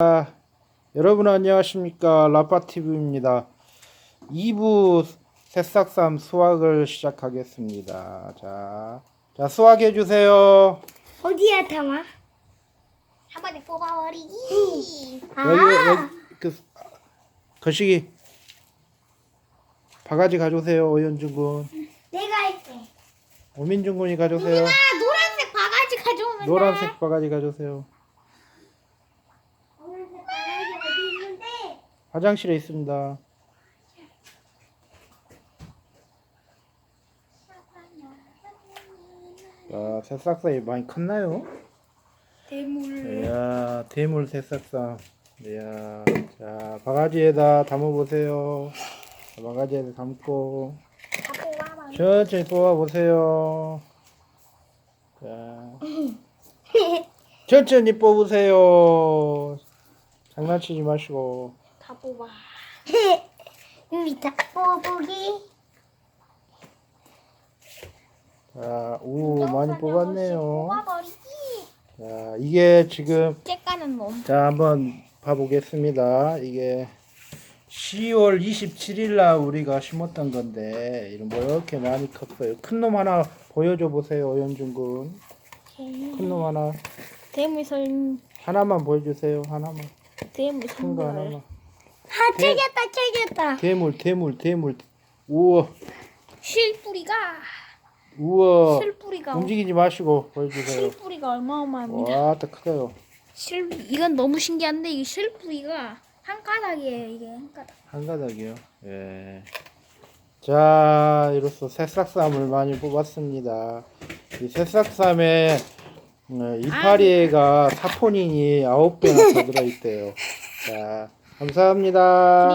아, 여러분 안녕하십니까? 라파티브입니다. 2부 새싹삼 수확을 시작하겠습니다. 자, 자 수확해 주세요. 어디야 담아? 한 번에 뽑아버리기. 여기 여기 그 거시기. 바가지 가져오세요 오현준 군. 내가 할게. 오민준 군이 가져오세요. 아 노란색 바가지 가져오면 노란색 바가지 가져오세요 오늘색 바가지 어디 있는데? 화장실에 있습니다. 자 새싹삼이 많이 컸나요? 대물. 이야 대물 새싹삼 이야 자 바가지에다 담아보세요. 자, 바가지에다 담고. 천천히 뽑아보세요. 자. 천천히 뽑으세요. 장난치지 마시고 다 뽑아. 여기 다 뽑기. 자, 오 많이 뽑았네요 뽑아버리기. 자 이게 지금 째까는. 자 한번 봐보겠습니다 이게 10월 27일 날 우리가 심었던 건데 이런 뭐 이렇게 많이 컸어요 큰 놈 하나 보여줘 보세요 오현준 군 큰 놈 하나 대물 설 하나만 보여주세요 하나만 대물 큰 거. 하나만 아 챙겼다 챙겼다. 대물 대물 대물. 우와. 실뿌리가. 우와. 실뿌리가. 움직이지 마시고 보여주세요. 실뿌리가 어마어마합니다. 와딱 크요. 실 이건 너무 신기한데 이 실뿌리가 한 가닥이에요 이게 한 가닥. 한 가닥이요? 예. 자 이로써 새싹쌈을 많이 뽑았습니다. 이 새싹쌈에 어, 이파리가 사포닌이 9배나 더 들어있대요. 자 감사합니다